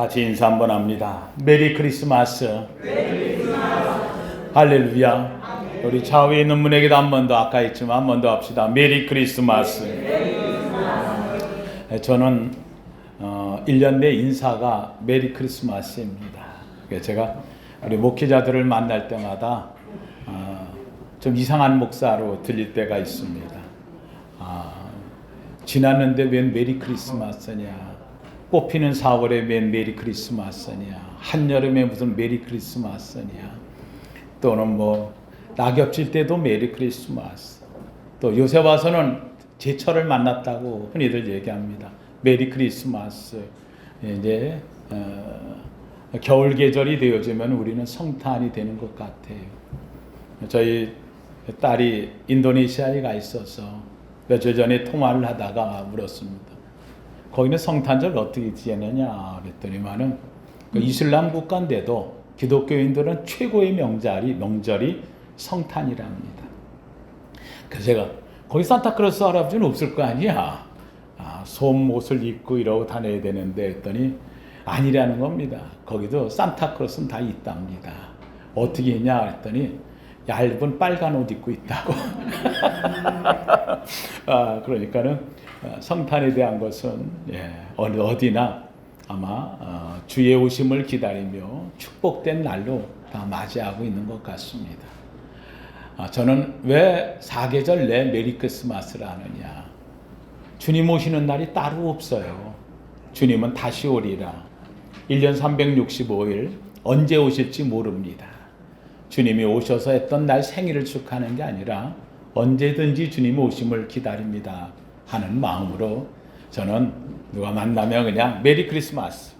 같이 인사 한번 합니다. 메리 크리스마스. 할렐루야. 우리 좌우에 있는 분에게도 한 번 더 아까 했지만 한 번 더 합시다. 메리 크리스마스. 네, 저는 어, 1년 내 인사가 메리 크리스마스입니다. 제가 우리 목회자들을 만날 때마다 어, 좀 이상한 목사로 들릴 때가 있습니다. 아, 지났는데 웬 메리 크리스마스냐? 꽃피는 4월에 웬 메리 크리스마스냐? 한여름에 무슨 메리 크리스마스냐? 또는 뭐 낙엽 질 때도 메리 크리스마스. 또 요새 와서는 제철을 만났다고 흔히들 얘기합니다. 메리 크리스마스. 이제 어, 겨울 계절이 되어지면 우리는 성탄이 되는 것 같아요. 저희 딸이 인도네시아에 가 있어서 며칠 전에 통화를 하다가 물었습니다. 거기는 성탄절 어떻게 지내느냐 그랬더니만은 그 이슬람 국가인데도 기독교인들은 최고의 명절이 명절이 성탄이랍니다. 그래서 제가 거기 산타크로스 할아버지는 없을 거 아니야. 아, 솜옷을 입고 이러고 다녀야 되는데 했더니 아니라는 겁니다. 거기도 산타크로스는 다 있답니다. 어떻게 했냐 했더니 얇은 빨간 옷 입고 있다고. 아, 그러니까는 어, 성탄에 대한 것은 예, 어느 어디나 아마 어, 주의 오심을 기다리며 축복된 날로 다 맞이하고 있는 것 같습니다. 아, 저는 왜 사계절 내 메리 크리스마스를 하느냐? 주님 오시는 날이 따로 없어요. 주님은 다시 오리라. 1년 365일 언제 오실지 모릅니다. 주님이 오셔서 했던 날 생일을 축하하는 게 아니라 언제든지 주님 오심을 기다립니다. 하는 마음으로 저는 누가 만나면 그냥 메리 크리스마스.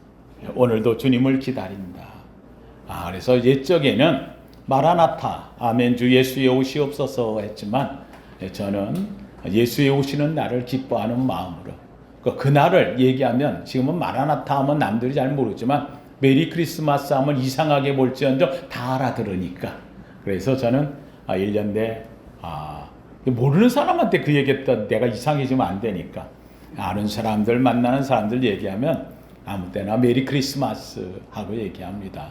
오늘도 주님을 기다린다. 아, 그래서 옛적에는 마라나타, 아멘 주 예수의 오시옵소서 했지만 저는 예수의 오시는 날을 기뻐하는 마음으로 그 그날을 얘기하면 지금은 마라나타 하면 남들이 잘 모르지만 메리 크리스마스 하면 이상하게 볼지언정 다 알아들으니까 그래서 저는 아, 1년 내 아, 모르는 사람한테 그 얘기했다 내가 이상해지면 안 되니까 아는 사람들 만나는 사람들 얘기하면 아무 때나 메리 크리스마스 하고 얘기합니다.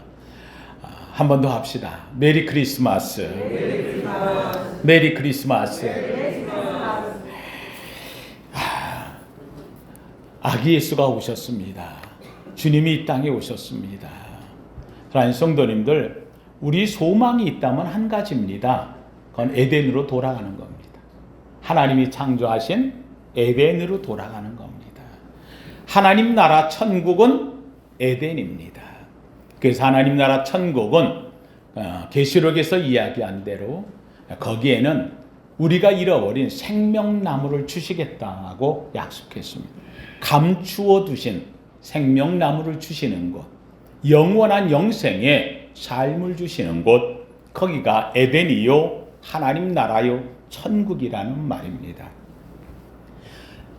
아, 한번 더 합시다. 메리 크리스마스. 메리 크리스마스. 아, 아기 예수가 오셨습니다. 주님이 이 땅에 오셨습니다. 사랑하는 성도님들, 우리 소망이 있다면 한 가지입니다. 그건 에덴으로 돌아가는 겁니다. 하나님이 창조하신 에덴으로 돌아가는 겁니다. 하나님 나라 천국은 에덴입니다. 그래서 하나님 나라 천국은 어, 계시록에서 이야기한 대로 거기에는 우리가 잃어버린 생명나무를 주시겠다고 약속했습니다. 감추어 두신 생명나무를 주시는 곳, 영원한 영생의 삶을 주시는 곳, 거기가 에덴이요, 하나님 나라요, 천국이라는 말입니다.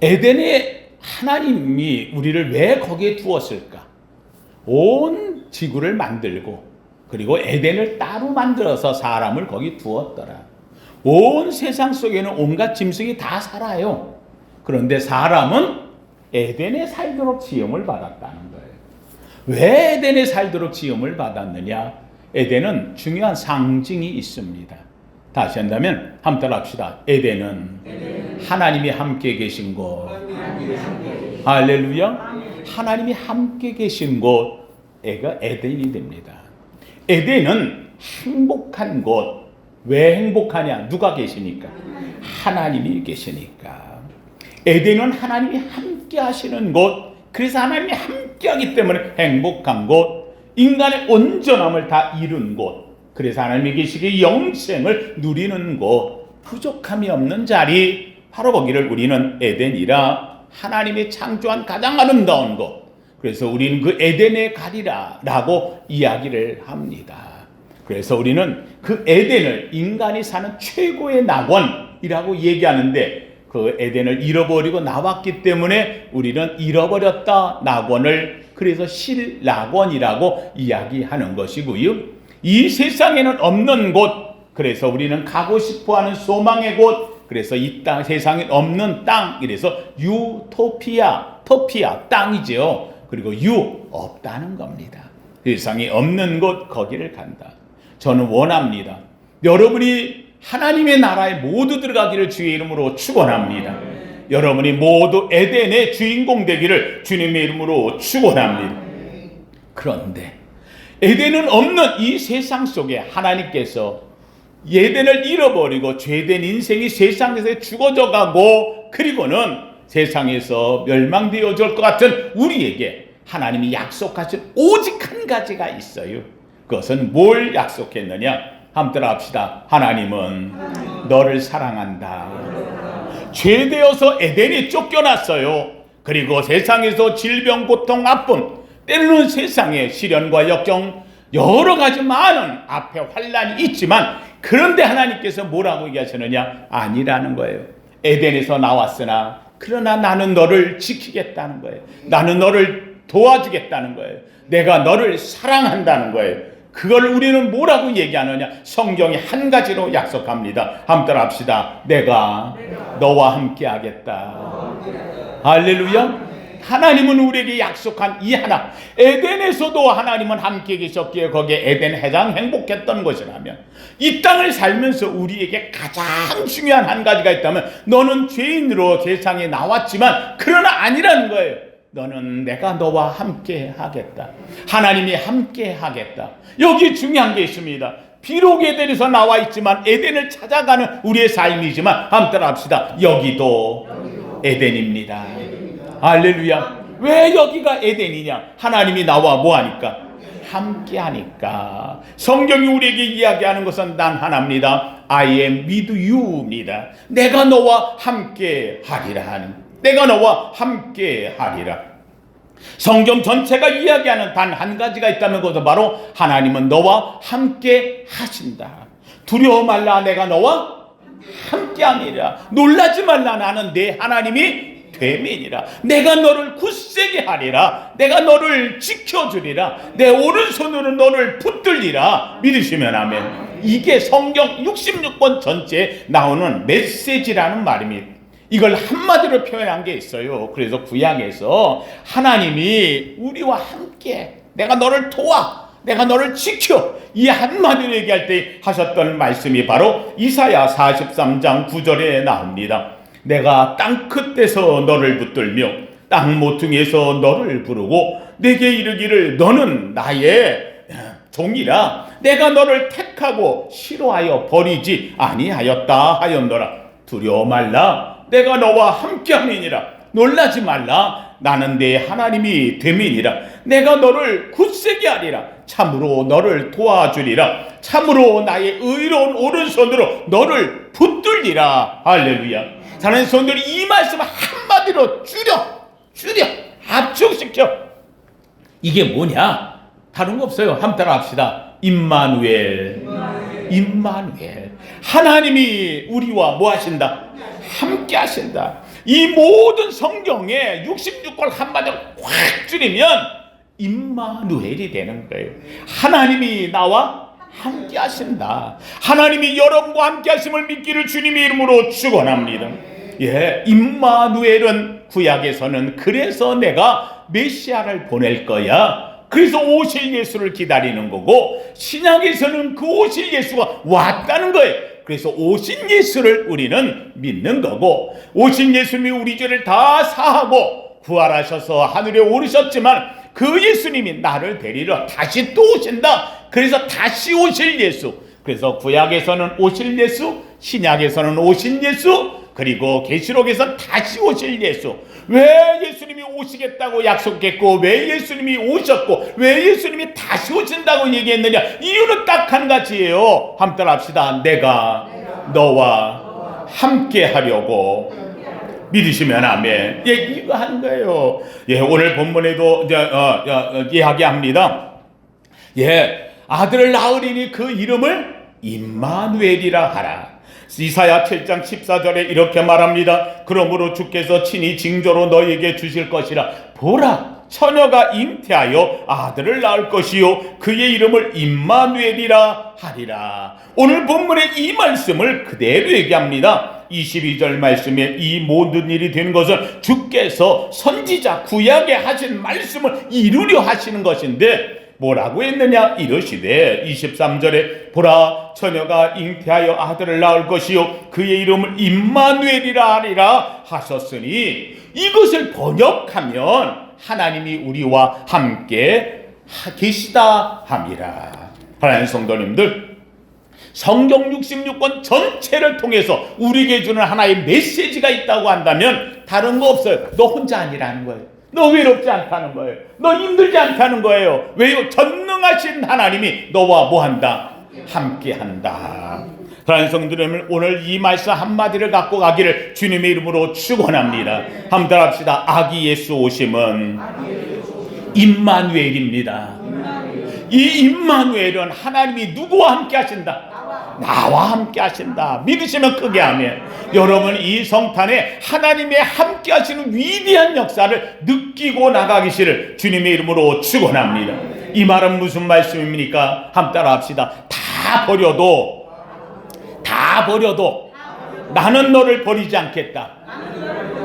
에덴에 하나님이 우리를 왜 거기에 두었을까? 온 지구를 만들고 그리고 에덴을 따로 만들어서 사람을 거기 두었더라. 온 세상 속에는 온갖 짐승이 다 살아요. 그런데 사람은 에덴에 살도록 지음을 받았다는 거예요. 왜 에덴에 살도록 지음을 받았느냐? 에덴은 중요한 상징이 있습니다. 다시 한다면 한번 합시다. 에덴은 하나님이 함께 계신 곳. 할렐루야. 하나님이 함께 계신 곳에가 에덴이 됩니다. 에덴은 행복한 곳. 왜 행복하냐? 누가 계시니까? 하나님이 계시니까. 에덴은 하나님이 함께 하시는 곳. 그래서 하나님이 함께 하기 때문에 행복한 곳. 인간의 온전함을 다 이룬 곳. 그래서 하나님이 계시기에 영생을 누리는 곳. 부족함이 없는 자리. 바로 거기를 우리는 에덴이라 하나님이 창조한 가장 아름다운 곳. 그래서 우리는 그 에덴에 가리라 라고 이야기를 합니다. 그래서 우리는 그 에덴을 인간이 사는 최고의 낙원이라고 얘기하는데 그 에덴을 잃어버리고 나왔기 때문에 우리는 잃어버렸다 낙원을 그래서 실낙원이라고 이야기하는 것이고요. 이 세상에는 없는 곳 그래서 우리는 가고 싶어 하는 소망의 곳 그래서 이 땅 세상에 없는 땅 이래서 유토피아 토피아 땅이지요. 그리고 유 없다는 겁니다. 세상에 없는 곳 거기를 간다. 저는 원합니다. 여러분이 하나님의 나라에 모두 들어가기를 주의 이름으로 축원합니다. 여러분이 모두 에덴의 주인공 되기를 주님의 이름으로 축원합니다. 그런데 에덴은 없는 이 세상 속에 하나님께서 에덴을 잃어버리고 죄된 인생이 세상에서 죽어져 가고 그리고는 세상에서 멸망되어질 것 같은 우리에게 하나님이 약속하신 오직 한 가지가 있어요. 그것은 뭘 약속했느냐? 함께 합시다. 하나님은 너를 사랑한다. 죄되어서 에덴이 쫓겨났어요. 그리고 세상에서 질병, 고통, 아픔, 때로는 세상에 시련과 역경 여러 가지 많은 앞에 환란이 있지만 그런데 하나님께서 뭐라고 얘기하시느냐? 아니라는 거예요. 에덴에서 나왔으나 그러나 나는 너를 지키겠다는 거예요. 나는 너를 도와주겠다는 거예요. 내가 너를 사랑한다는 거예요. 그걸 우리는 뭐라고 얘기하느냐? 성경이 한 가지로 약속합니다. 함께 합시다. 내가 너와 함께 하겠다. 할렐루야. 하나님은 우리에게 약속한 이 하나. 에덴에서도 하나님은 함께 계셨기에 거기에 에덴 해장 행복했던 것이라면 이 땅을 살면서 우리에게 가장 중요한 한 가지가 있다면 너는 죄인으로 세상에 나왔지만 그러나 아니라는 거예요. 너는 내가 너와 함께 하겠다. 하나님이 함께 하겠다. 여기 중요한 게 있습니다. 비록 에덴에서 나와 있지만 에덴을 찾아가는 우리의 삶이지만 함께 합시다. 여기도 에덴입니다. 할렐루야. 왜 여기가 에덴이냐? 하나님이 나와 뭐 하니까? 함께 하니까. 성경이 우리에게 이야기하는 것은 단 하나입니다. I am with you입니다. 내가 너와 함께 하리라 하는. 내가 너와 함께 하리라. 성경 전체가 이야기하는 단 한 가지가 있다면 그것은 바로 하나님은 너와 함께 하신다. 두려워 말라 내가 너와 함께 하니라. 놀라지 말라 나는 내 하나님이 되민이라. 내가 너를 굳세게 하리라. 내가 너를 지켜주리라. 내 오른손으로 너를 붙들리라. 믿으시면 아멘. 이게 성경 66권 전체에 나오는 메시지라는 말입니다. 이걸 한마디로 표현한 게 있어요. 그래서 구약에서 하나님이 우리와 함께 내가 너를 도와 내가 너를 지켜 이 한마디로 얘기할 때 하셨던 말씀이 바로 이사야 43장 9절에 나옵니다. 내가 땅 끝 에서 너를 붙들며 땅 모퉁이에서 너를 부르고 내게 이르기를 너는 나의 종이라. 내가 너를 택하고 싫어하여 버리지 아니하였다 하였노라. 두려워 말라. 내가 너와 함께함이니라. 놀라지 말라. 나는 내 하나님이 됨이니라. 내가 너를 굳세게 하리라. 참으로 너를 도와주리라. 참으로 나의 의로운 오른손으로 너를 붙들리라. 할렐루야 사는 손들이 이 말씀 한마디로 줄여 줄여 압축시켜. 이게 뭐냐? 다른 거 없어요. 한번 따라 합시다. 임마누엘. 임마누엘. 하나님이 우리와 뭐 하신다? 함께 하신다. 이 모든 성경에 66권 한마디로 확 줄이면 임마누엘이 되는 거예요. 하나님이 나와 함께 하신다. 하나님이 여러분과 함께 하심을 믿기를 주님의 이름으로 축원합니다. 예 임마누엘은 구약에서는 그래서 내가 메시아를 보낼 거야. 그래서 오실 예수를 기다리는 거고 신약에서는 그 오실 예수가 왔다는 거예요. 그래서 오신 예수를 우리는 믿는 거고 오신 예수님이 우리 죄를 다 사하고 부활하셔서 하늘에 오르셨지만 그 예수님이 나를 데리러 다시 또 오신다. 그래서 다시 오실 예수. 그래서 구약에서는 오실 예수, 신약에서는 오신 예수, 그리고 계시록에서 다시 오실 예수. 왜 예수님이 오시겠다고 약속했고 왜 예수님이 오셨고 왜 예수님이 다시 오신다고 얘기했느냐? 이유는 딱 한 가지예요. 함께 합시다. 내가 너와 함께 하려고 믿으시면 아멘. 예, 이거 하는 거예요. 예, 오늘 본문에도 이제 어, 어, 어, 이야기합니다. 예, 아들을 낳으리니 그 이름을 임마누엘이라 하라. 이사야 7장 14절에 이렇게 말합니다. 그러므로 주께서 친히 징조로 너에게 주실 것이라. 보라, 처녀가 잉태하여 아들을 낳을 것이요 그의 이름을 임마누엘이라 하리라. 오늘 본문의 이 말씀을 그대로 얘기합니다. 22절 말씀에 이 모든 일이 된 것은 주께서 선지자 구약에 하신 말씀을 이루려 하시는 것인데 뭐라고 했느냐? 이러시되 23절에 보라 처녀가 잉태하여 아들을 낳을 것이요 그의 이름을 임마누엘이라 하리라 하셨으니 이것을 번역하면 하나님이 우리와 함께 하- 계시다 함이라. 하나님 성도님들 성경 66권 전체를 통해서 우리에게 주는 하나의 메시지가 있다고 한다면 다른 거 없어요. 너 혼자 아니라는 거예요. 너 외롭지 않다는 거예요. 너 힘들지 않다는 거예요. 왜요? 전능하신 하나님이 너와 뭐 한다? 함께 한다. 사랑하는 성도님을 오늘 이 말씀 한마디를 갖고 가기를 주님의 이름으로 축원합니다. 한번 따라합시다. 아기 예수 오심은 임마누엘입니다. 이 임마누엘은 하나님이 누구와 함께 하신다? 나와 함께 하신다. 믿으시면 크게 하면 여러분 이 성탄에 하나님의 함께 하시는 위대한 역사를 느끼고 나가기를 주님의 이름으로 축원합니다. 이 말은 무슨 말씀입니까? 함 따라 합시다. 다 버려도 다 버려도 나는 너를 버리지 않겠다.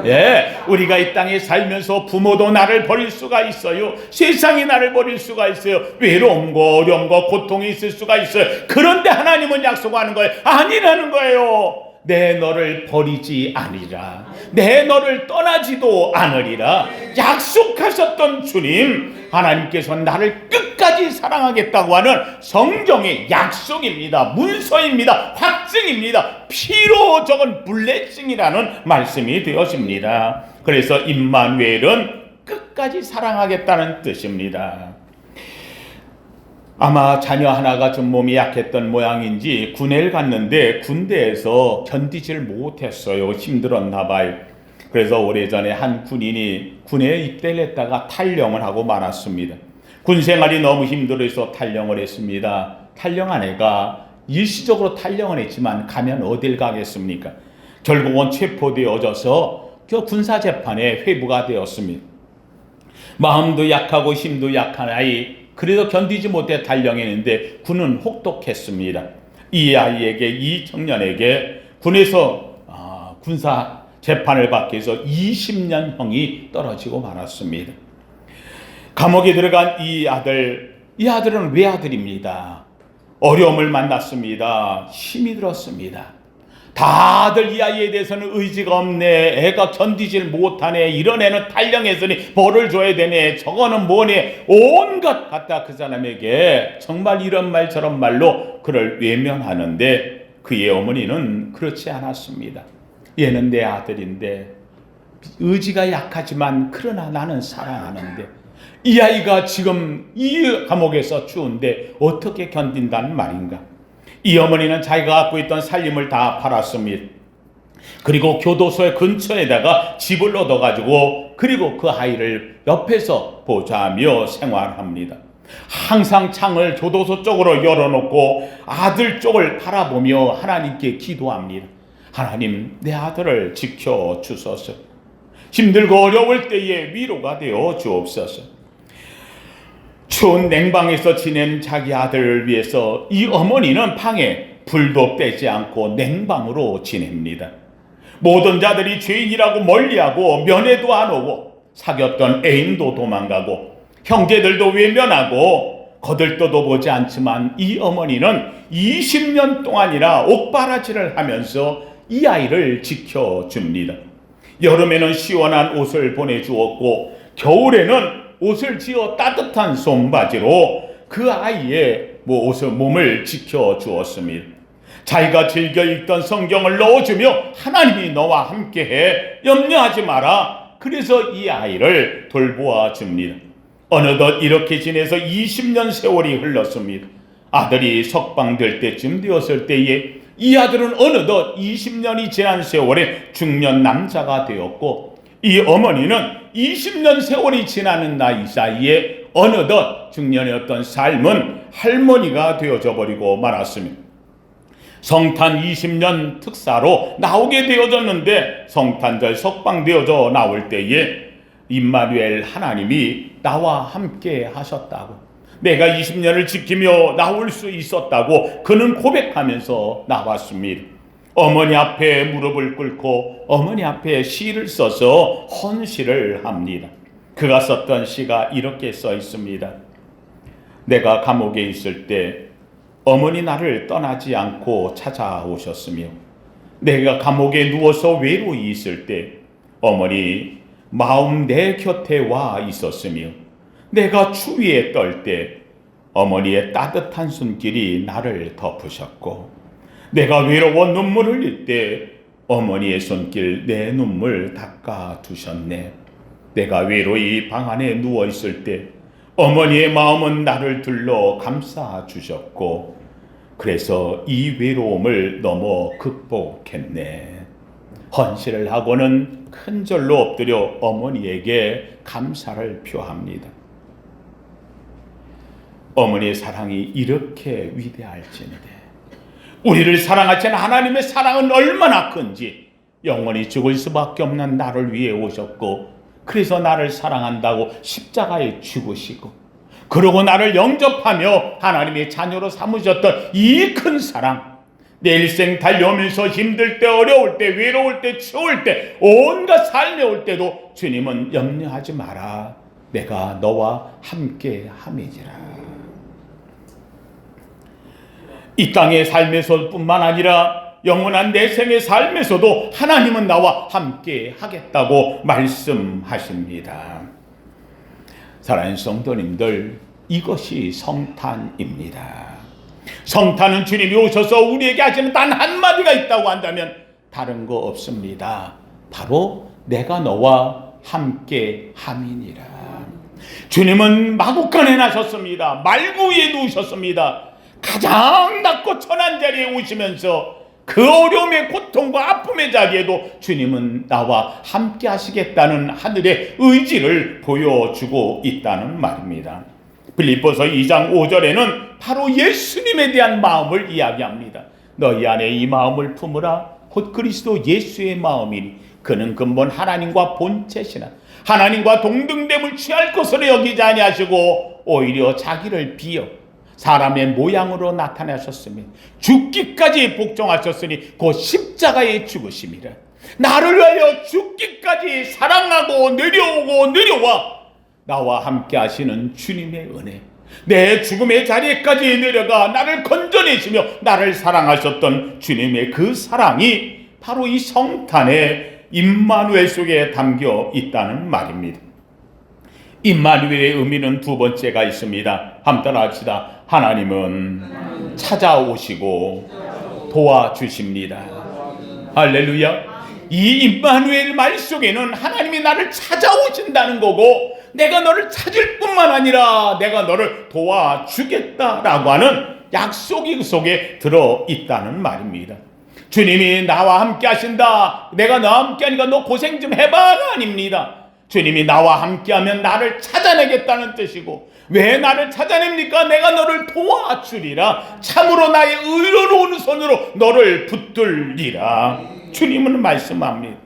예, 우리가 이 땅에 살면서 부모도 나를 버릴 수가 있어요. 세상이 나를 버릴 수가 있어요. 외로움과 어려움과 고통이 있을 수가 있어요. 그런데 하나님은 약속하는 거예요. 아니라는 거예요. 내 너를 버리지 아니라 내 너를 떠나지도 않으리라 약속하셨던 주님 하나님께서 나를 끝까지 사랑하겠다고 하는 성경의 약속입니다. 문서입니다. 확증입니다. 피로 적은 블레싱이라는 말씀이 되었습니다. 그래서 임마누엘은 끝까지 사랑하겠다는 뜻입니다 아마 자녀 하나가 좀 몸이 약했던 모양인지 군에를 갔는데 군대에서 견디질 못했어요. 힘들었나 봐요. 그래서 오래전에 한 군인이 군에 입대를 했다가 탈영을 하고 말았습니다. 군 생활이 너무 힘들어서 탈영을 했습니다. 탈영한 애가 일시적으로 탈영을 했지만 가면 어딜 가겠습니까? 결국은 체포되어져서 그 군사재판에 회부가 되었습니다. 마음도 약하고 힘도 약한 아이 그래도 견디지 못해 달령했는데 군은 혹독했습니다. 이 아이에게 이 청년에게 군에서 아, 군사 재판을 받기 위해서 20년형이 떨어지고 말았습니다. 감옥에 들어간 이 아들, 이 아들은 외아들입니다. 어려움을 만났습니다. 힘이 들었습니다. 다들 이 아이에 대해서는 의지가 없네. 애가 견디질 못하네. 이런 애는 탈령했으니 벌을 줘야 되네. 저거는 뭐네. 온갖 갖다 그 사람에게 정말 이런 말 저런 말로 그를 외면하는데 그의 어머니는 그렇지 않았습니다. 얘는 내 아들인데 의지가 약하지만 그러나 나는 사랑하는데 이 아이가 지금 이 감옥에서 추운데 어떻게 견딘다는 말인가? 이 어머니는 자기가 갖고 있던 살림을 다 팔았습니다. 그리고 교도소의 근처에다가 집을 얻어가지고 그리고 그 아이를 옆에서 보좌하며 생활합니다. 항상 창을 교도소 쪽으로 열어놓고 아들 쪽을 바라보며 하나님께 기도합니다. 하나님, 내 아들을 지켜 주소서. 힘들고 어려울 때에 위로가 되어 주옵소서. 추운 냉방에서 지낸 자기 아들을 위해서 이 어머니는 방에 불도 빼지 않고 냉방으로 지냅니다. 모든 자들이 죄인이라고 멀리하고 면회도 안 오고 사귀었던 애인도 도망가고 형제들도 외면하고 거들떠도 보지 않지만 이 어머니는 20년 동안이나 옥바라지를 하면서 이 아이를 지켜줍니다. 여름에는 시원한 옷을 보내주었고 겨울에는 옷을 지어 따뜻한 손바지로 그 아이의 뭐 옷을 몸을 지켜 주었습니다. 자기가 즐겨 읽던 성경을 넣어주며 하나님이 너와 함께해 염려하지 마라. 그래서 이 아이를 돌보아 줍니다. 어느덧 이렇게 지내서 20년 세월이 흘렀습니다. 아들이 석방될 때쯤 되었을 때에 이 아들은 어느덧 20년이 지난 세월에 중년 남자가 되었고 이 어머니는 20년 세월이 지나는 나이 사이에 어느덧 중년이었던 삶은 할머니가 되어져 버리고 말았습니다. 성탄 20년 특사로 나오게 되어졌는데 성탄절 석방되어져 나올 때에 임마누엘 하나님이 나와 함께 하셨다고 내가 20년을 지키며 나올 수 있었다고 그는 고백하면서 나왔습니다. 어머니 앞에 무릎을 꿇고 어머니 앞에 시를 써서 헌시를 합니다. 그가 썼던 시가 이렇게 써 있습니다. 내가 감옥에 있을 때 어머니 나를 떠나지 않고 찾아오셨으며 내가 감옥에 누워서 외로이 있을 때 어머니 마음 내 곁에 와 있었으며 내가 추위에 떨 때 어머니의 따뜻한 손길이 나를 덮으셨고 내가 외로워 눈물 흘릴 때 어머니의 손길 내 눈물 닦아 두셨네. 내가 외로이 방 안에 누워 있을 때 어머니의 마음은 나를 둘러 감싸 주셨고 그래서 이 외로움을 넘어 극복했네. 헌신을 하고는 큰 절로 엎드려 어머니에게 감사를 표합니다. 어머니의 사랑이 이렇게 위대할지니데 우리를 사랑하시는 하나님의 사랑은 얼마나 큰지 영원히 죽을 수밖에 없는 나를 위해 오셨고 그래서 나를 사랑한다고 십자가에 죽으시고 그러고 나를 영접하며 하나님의 자녀로 삼으셨던 이 큰 사랑 내 일생 달려오면서 힘들 때 어려울 때 외로울 때 추울 때 온갖 삶에 올 때도 주님은 염려하지 마라. 내가 너와 함께 함이지라 이 땅의 삶에서뿐만 아니라 영원한 내 생의 삶에서도 하나님은 나와 함께 하겠다고 말씀하십니다. 사랑하는 성도님들, 이것이 성탄입니다. 성탄은 주님이 오셔서 우리에게 하시는 단 한마디가 있다고 한다면 다른 거 없습니다. 바로 내가 너와 함께 함이니라. 주님은 마국간에 나셨습니다. 말구 위에 누우셨습니다. 가장 낮고 천한 자리에 오시면서 그 어려움의 고통과 아픔의 자리에도 주님은 나와 함께 하시겠다는 하늘의 의지를 보여주고 있다는 말입니다. 빌립보서 2장 5절에는 바로 예수님에 대한 마음을 이야기합니다. 너희 안에 이 마음을 품으라 곧 그리스도 예수의 마음이니 그는 근본 하나님과 본체시나 하나님과 동등됨을 취할 것으로 여기지 아니하시고 오히려 자기를 비어 사람의 모양으로 나타나셨으며 죽기까지 복종하셨으니 곧 십자가에 죽으심이라. 나를 위하여 죽기까지 사랑하고 내려오고 내려와 나와 함께 하시는 주님의 은혜. 내 죽음의 자리에까지 내려가 나를 건져내시며 나를 사랑하셨던 주님의 그 사랑이 바로 이 성탄의 임마누엘 속에 담겨 있다는 말입니다. 임마누엘의 의미는 두 번째가 있습니다. 함 따라합시다. 하나님은 찾아오시고 도와주십니다. 할렐루야. 이 임마누엘 말 속에는 하나님이 나를 찾아오신다는 거고 내가 너를 찾을 뿐만 아니라 내가 너를 도와주겠다라고 하는 약속이 그 속에 들어 있다는 말입니다. 주님이 나와 함께 하신다. 내가 너와 함께 하니까 너 고생 좀 해봐가 아닙니다. 주님이 나와 함께하면 나를 찾아내겠다는 뜻이고 왜 나를 찾아냅니까? 내가 너를 도와주리라. 참으로 나의 의로운 손으로 너를 붙들리라. 주님은 말씀합니다.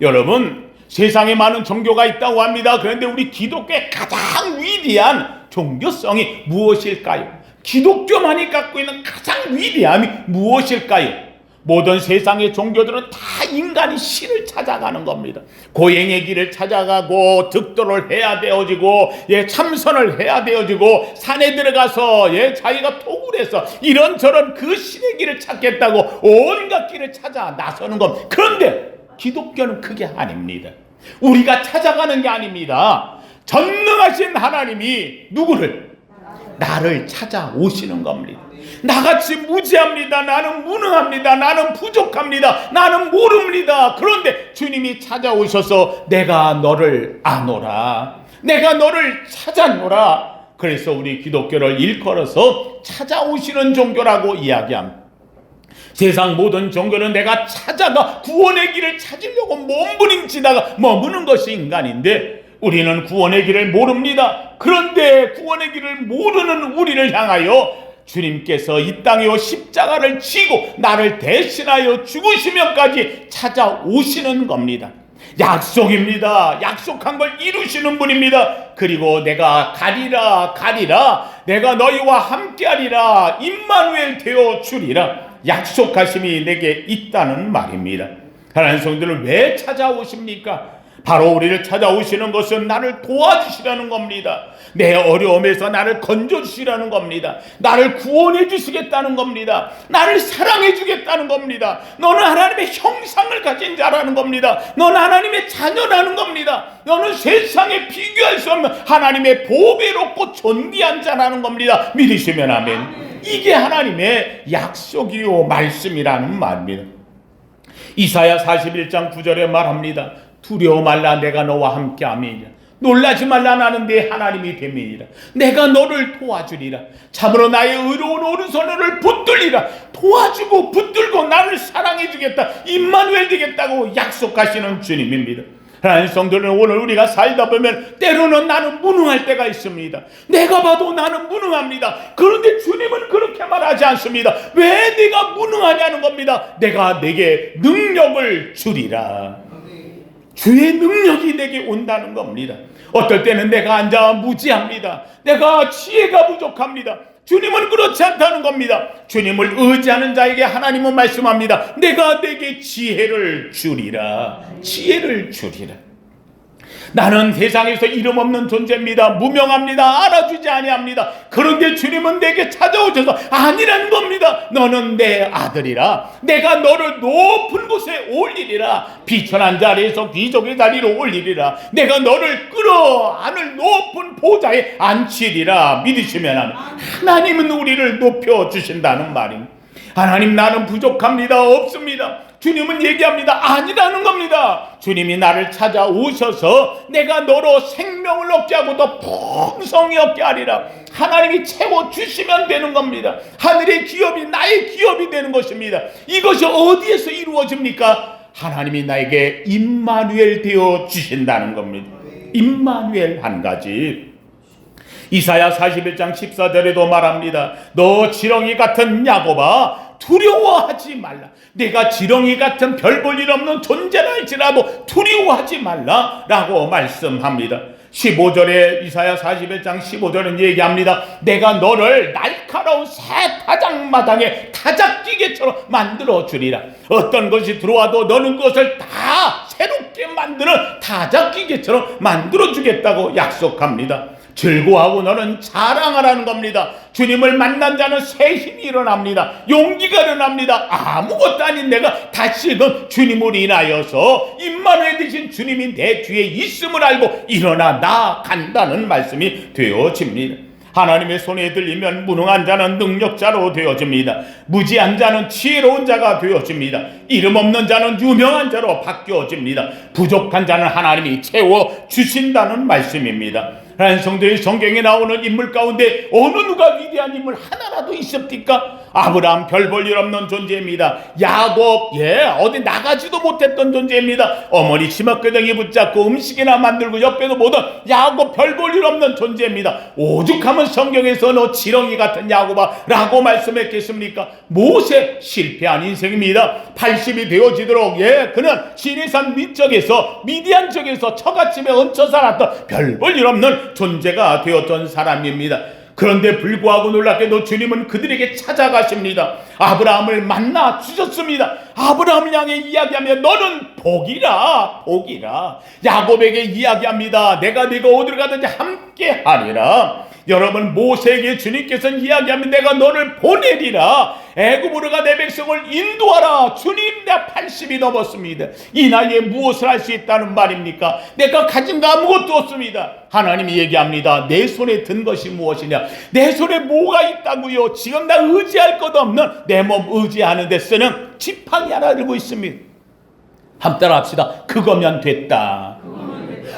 여러분 세상에 많은 종교가 있다고 합니다. 그런데 우리 기독교의 가장 위대한 종교성이 무엇일까요? 기독교만이 갖고 있는 가장 위대함이 무엇일까요? 모든 세상의 종교들은 다 인간이 신을 찾아가는 겁니다. 고행의 길을 찾아가고 득도를 해야 되어지고 예 참선을 해야 되어지고 산에 들어가서 예 자기가 토굴 해서 이런저런 그 신의 길을 찾겠다고 온갖 길을 찾아 나서는 겁니다. 그런데 기독교는 그게 아닙니다. 우리가 찾아가는 게 아닙니다. 전능하신 하나님이 누구를 나를 찾아오시는 겁니다. 나같이 무지합니다. 나는 무능합니다. 나는 부족합니다. 나는 모릅니다. 그런데 주님이 찾아오셔서 내가 너를 아노라. 내가 너를 찾아노라. 그래서 우리 기독교를 일컬어서 찾아오시는 종교라고 이야기합니다. 세상 모든 종교는 내가 찾아가 구원의 길을 찾으려고 몸부림치다가 머무는 것이 인간인데 우리는 구원의 길을 모릅니다. 그런데 구원의 길을 모르는 우리를 향하여 주님께서 이 땅에 오 십자가를 지고 나를 대신하여 죽으시면까지 찾아오시는 겁니다. 약속입니다. 약속한 걸 이루시는 분입니다. 그리고 내가 가리라 가리라 내가 너희와 함께하리라 임마누엘 되어 주리라 약속하심이 내게 있다는 말입니다. 하나님 성도를 왜 찾아오십니까? 바로 우리를 찾아오시는 것은 나를 도와주시라는 겁니다. 내 어려움에서 나를 건져주시라는 겁니다. 나를 구원해 주시겠다는 겁니다. 나를 사랑해 주겠다는 겁니다. 너는 하나님의 형상을 가진 자라는 겁니다. 너는 하나님의 자녀라는 겁니다. 너는 세상에 비교할 수 없는 하나님의 보배롭고 존귀한 자라는 겁니다. 믿으시면 아멘. 이게 하나님의 약속이요 말씀이라는 말입니다. 이사야 41장 9절에 말합니다. 두려워 말라 내가 너와 함께 함이니라. 놀라지 말라 나는 내 하나님이 됨이니라. 내가 너를 도와주리라. 참으로 나의 의로운 오른손을 붙들리라. 도와주고 붙들고 나를 사랑해 주겠다. 임마누엘 되겠다고 약속하시는 주님입니다. 하나님 성도는 오늘 우리가 살다 보면 때로는 나는 무능할 때가 있습니다. 내가 봐도 나는 무능합니다. 그런데 주님은 그렇게 말하지 않습니다. 왜 내가 무능하냐는 겁니다. 내가 내게 능력을 주리라. 주의 능력이 내게 온다는 겁니다. 어떨 때는 내가 앉아 무지합니다. 내가 지혜가 부족합니다. 주님은 그렇지 않다는 겁니다. 주님을 의지하는 자에게 하나님은 말씀합니다. 내가 내게 지혜를 주리라. 지혜를 주리라. 나는 세상에서 이름 없는 존재입니다. 무명합니다. 알아주지 아니합니다. 그런데 주님은 내게 찾아오셔서 아니라는 겁니다. 너는 내 아들이라. 내가 너를 높은 곳에 올리리라. 비천한 자리에서 귀족의 자리로 올리리라. 내가 너를 끌어 안을 높은 보좌에 앉히리라. 믿으시면 하나님은 우리를 높여 주신다는 말입니다. 하나님 나는 부족합니다. 없습니다. 주님은 얘기합니다. 아니라는 겁니다. 주님이 나를 찾아오셔서 내가 너로 생명을 얻게 하고 더 풍성히 얻게 하리라. 하나님이 채워 주시면 되는 겁니다. 하늘의 기업이 나의 기업이 되는 것입니다. 이것이 어디에서 이루어집니까? 하나님이 나에게 임마누엘 되어 주신다는 겁니다. 임마누엘 한 가지. 이사야 41장 14절에도 말합니다. 너 지렁이 같은 야곱아 두려워하지 말라. 내가 지렁이 같은 별 볼 일 없는 존재라 할지라도 두려워하지 말라 라고 말씀합니다. 15절에 이사야 41장 15절은 얘기합니다. 내가 너를 날카로운 새 타작마당에 타작기계처럼 만들어 주리라. 어떤 것이 들어와도 너는 그것을 다 새롭게 만드는 타작기계처럼 만들어 주겠다고 약속합니다. 즐거워하고 너는 자랑하라는 겁니다. 주님을 만난 자는 새 힘이 일어납니다. 용기가 일어납니다. 아무것도 아닌 내가 다시금 주님을 인하여서 임마누엘 되신 주님이 내 뒤에 있음을 알고 일어나 나간다는 말씀이 되어집니다. 하나님의 손에 들리면 무능한 자는 능력자로 되어집니다. 무지한 자는 지혜로운 자가 되어집니다. 이름 없는 자는 유명한 자로 바뀌어집니다. 부족한 자는 하나님이 채워 주신다는 말씀입니다. 성도의 성경에 나오는 인물 가운데 어느 누가 위대한 인물 하나라도 있습니까? 아브라함 별 볼 일 없는 존재입니다. 야곱 예 어디 나가지도 못했던 존재입니다. 어머니 치마끄덩이 붙잡고 음식이나 만들고 옆에도 보던 야곱 별 볼 일 없는 존재입니다. 오죽하면 성경에서 너 지렁이 같은 야곱아라고 말씀했겠습니까? 모세 실패한 인생입니다. 80이 되어지도록 예 그는 시내산 밑쪽에서 미디안 쪽에서 처갓집에 얹혀 살았던 별 볼 일 없는 존재가 되었던 사람입니다. 그런데 불구하고 놀랍게도 주님은 그들에게 찾아가십니다. 아브라함을 만나 주셨습니다. 아브라함을 향해 이야기하며 너는 복이라 복이라 야곱에게 이야기합니다. 내가 네가 어디로 가든지 함께 하리라. 여러분 모세에게 주님께서는 이야기하면 내가 너를 보내리라. 애굽으로 가 내 백성을 인도하라. 주님 내 80이 넘었습니다. 이 나이에 무엇을 할 수 있다는 말입니까? 내가 가진 거 아무것도 없습니다. 하나님이 얘기합니다. 내 손에 든 것이 무엇이냐? 내 손에 뭐가 있다고요? 지금 나 의지할 것 없는 내 몸 의지하는 데 쓰는 지팡이 하나 들고 있습니다. 함 따라 합시다. 그거면 됐다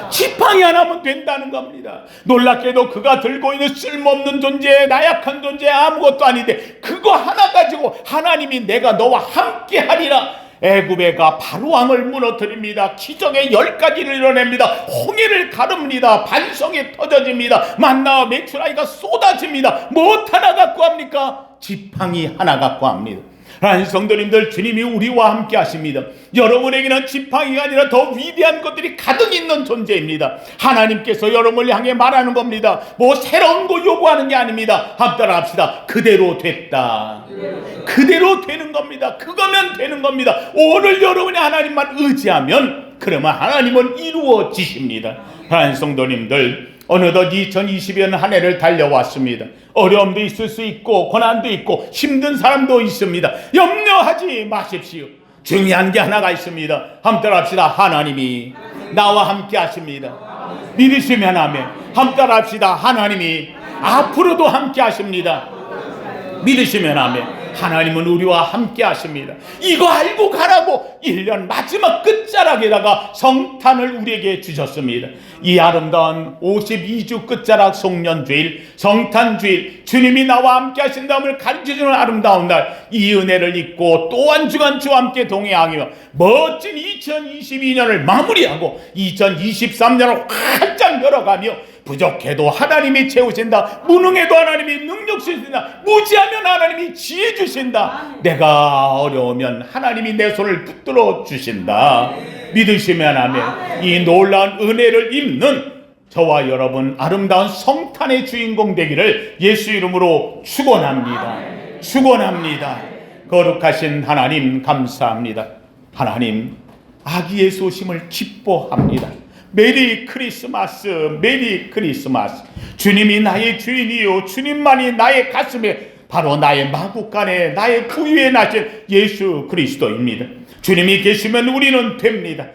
지팡이 하나면 된다는 겁니다. 놀랍게도 그가 들고 있는 쓸모없는 존재, 나약한 존재, 아무것도 아닌데 그거 하나 가지고 하나님이 내가 너와 함께 하리라. 애굽에가 바로왕을 무너뜨립니다. 기적의 열 가지를 이뤄냅니다. 홍해를 가릅니다. 반성이 터져집니다. 만나와 메추라기가 쏟아집니다. 무엇 하나 갖고 합니까? 지팡이 하나 갖고 합니다. 하나님 성도님들 주님이 우리와 함께 하십니다. 여러분에게는 지팡이가 아니라 더 위대한 것들이 가득 있는 존재입니다. 하나님께서 여러분을 향해 말하는 겁니다. 뭐 새로운 거 요구하는 게 아닙니다. 함께 따라 합시다. 그대로 됐다. 그대로 되는 겁니다. 그거면 되는 겁니다. 오늘 여러분이 하나님만 의지하면 그러면 하나님은 이루어지십니다. 하나님 성도님들 어느덧 2020년 한 해를 달려왔습니다. 어려움도 있을 수 있고 고난도 있고 힘든 사람도 있습니다. 염려하지 마십시오. 중요한 게 하나가 있습니다. 함께 합시다. 하나님이 나와 함께 하십니다. 믿으시면 하면 함께 합시다. 하나님이 앞으로도 함께 하십니다. 믿으시면 하면 하나님은 우리와 함께 하십니다. 이거 알고 가라고 1년 마지막 끝자락에다가 성탄을 우리에게 주셨습니다. 이 아름다운 52주 끝자락 송년주일, 성탄주일, 주님이 나와 함께 하신다음을 가르쳐주는 아름다운 날, 이 은혜를 잊고 또 한 주간 주와 함께 동행하며 멋진 2022년을 마무리하고 2023년을 활짝 열어가며 부족해도 하나님이 채우신다. 무능해도 하나님이 능력 주신다. 무지하면 하나님이 지혜 주신다. 내가 어려우면 하나님이 내 손을 붙들어 주신다. 믿으시면 하면 이 놀라운 은혜를 입는 저와 여러분 아름다운 성탄의 주인공 되기를 예수 이름으로 축원합니다. 축원합니다. 거룩하신 하나님 감사합니다. 하나님 아기 예수 오심을 기뻐합니다. 메리 크리스마스, 메리 크리스마스. 주님이 나의 주인이요. 주님만이 나의 가슴에 바로 나의 마구간에 나의 구유에 나신 예수 그리스도입니다. 주님이 계시면 우리는 됩니다.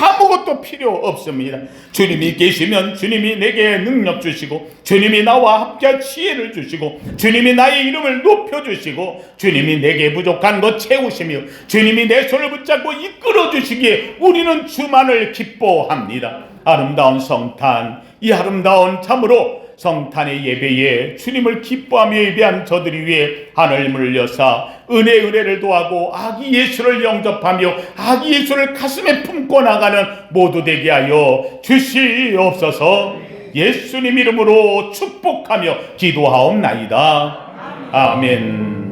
아무것도 필요 없습니다. 주님이 계시면 주님이 내게 능력 주시고 주님이 나와 함께 지혜를 주시고 주님이 나의 이름을 높여 주시고 주님이 내게 부족한 것 채우시며 주님이 내 손을 붙잡고 이끌어 주시기에 우리는 주만을 기뻐합니다. 아름다운 성탄 이 아름다운 참으로 성탄의 예배에 주님을 기뻐하며 예배한 저들이 위해 하늘문을 여사 은혜 은혜를 도하고 아기 예수를 영접하며 아기 예수를 가슴에 품고 나가는 모두 되게 하여 주시옵소서 예수님 이름으로 축복하며 기도하옵나이다. 아멘.